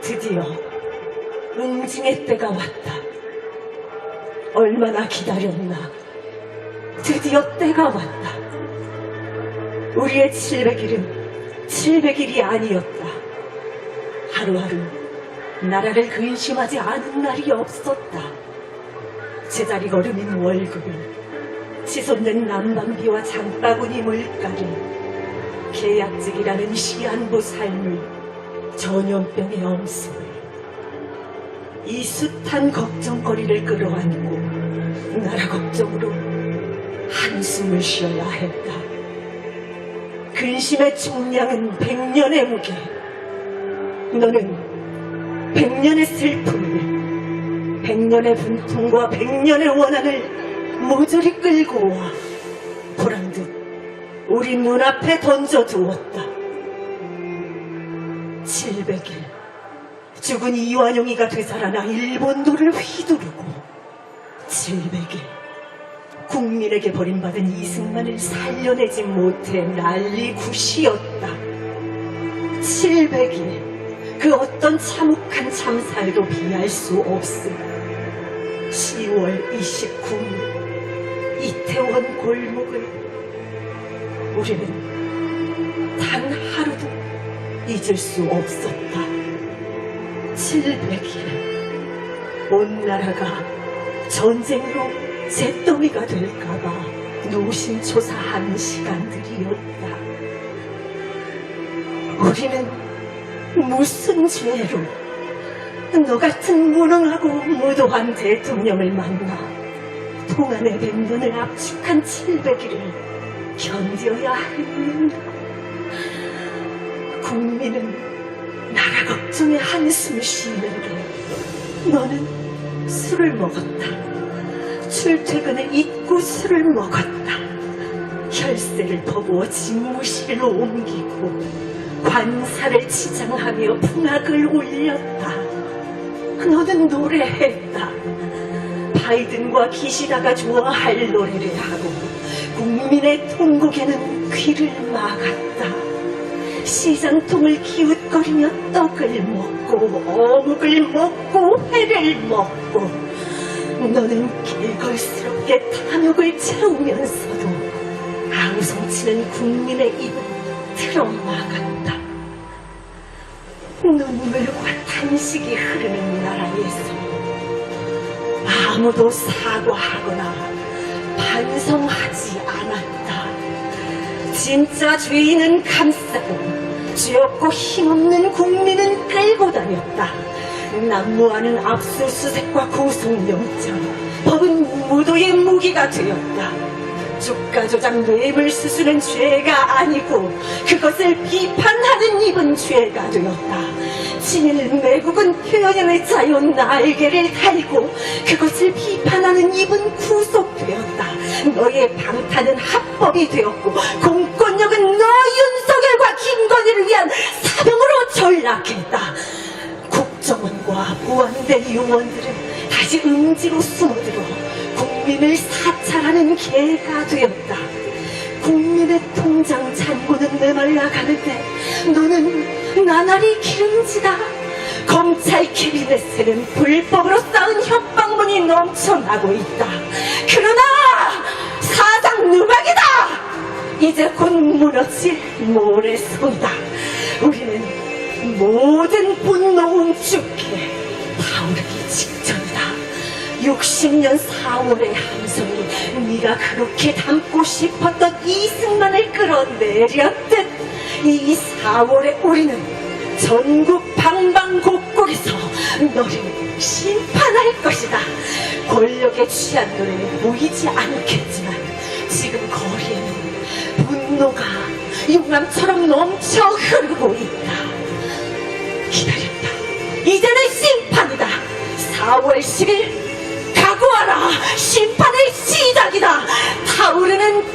드디어 응징의 때가 왔다. 얼마나 기다렸나. 드디어 때가 왔다. 우리의 700일은 700일이 아니었다. 하루하루 나라를 근심하지 않은 날이 없었다. 제자리 걸음인 월급을 치솟는 난방비와 장바구니 물가를 계약직이라는 시한부 삶을 전염병의 엄습을 이 숱한 걱정거리를 끌어안고 나라 걱정으로 한숨을 쉬어야 했다. 근심의 총량은 백년의 무게. 너는 백년의 슬픔을, 백년의 분통과 백년의 원한을 모조리 끌고 와 우리 눈앞에 던져두었다. 700일 죽은 이완용이가 되살아나 일본도를 휘두르고 700일 국민에게 버림받은 이승만을 살려내지 못해 난리굿이었다. 700일 그 어떤 참혹한 참사에도 비할 수 없음. 10월 29일 이태원 골목을 우리는 단 하루도 잊을 수 없었다. 700일 온 나라가 전쟁으로 잿더미가 될까봐 노심초사한 시간들이었다. 우리는 무슨 죄로 너 같은 무능하고 무도한 대통령을 만나 동안의 백년을 압축한 700일을 견뎌야 했는가? 국민은 나라 걱정에 한숨을 쉬는데 너는 술을 먹었다. 출퇴근에 잊고 술을 먹었다. 혈세를 퍼부어 집무실로 옮기고 관사를 치장하며 풍악을 올렸다. 너는 노래했다. 바이든과 기시다가 좋아할 노래를 하고 국민의 통곡에는 귀를 막았다. 시장통을 기웃거리며 떡을 먹고 어묵을 먹고 회를 먹고 너는 길걸스럽게 탐욕을 채우면서도 앙송치는 국민의 입을 틀어막았다. 눈물과 탄식이 흐르는 나라에서 아무도 사과하거나 반성하지 않았다. 진짜 죄인은 감싸고 죄 없고 힘없는 국민은 끌고 다녔다. 난무하는 압수수색과 구속영장, 법은 무도의 무기가 되었다. 주가 조작 뇌물 수수는 죄가 아니고 그것을 비판하는 입은 죄가 되었다. 친일 매국은 표현의 자유 날개를 달고 그것을 비판하는 입은 구속되었다. 너의 방탄은 합법이 되었고 공권력은 너 윤석열과 김건희를 위한 사병으로 전락했다. 국정원과 보안대 요원들은 다시 음지로 숨어들어 국민을 사찰하는 개가 되었다. 국민의 통장 잔고는 메말라 가는데 너는 나날이 기름지다. 검찰 캐비넷에는 불법으로 쌓은 협박문이 넘쳐나고 있다. 그러나 사상 누박이다. 이제 곧 무너질 모래성이다. 우리는 모든 분노 웅축 60년 4월의 함성이 네가 그렇게 담고 싶었던 이승만을 끌어내렸듯 이 4월에 우리는 전국 방방곡곡에서 너를 심판할 것이다. 권력에 취한 너는 보이지 않겠지만 지금 거리에는 분노가 용암처럼 넘쳐 흐르고 있다. 기다렸다. 이제는 심판이다. 4월 10일 각오하라. 심판의 시작이다. 타오르는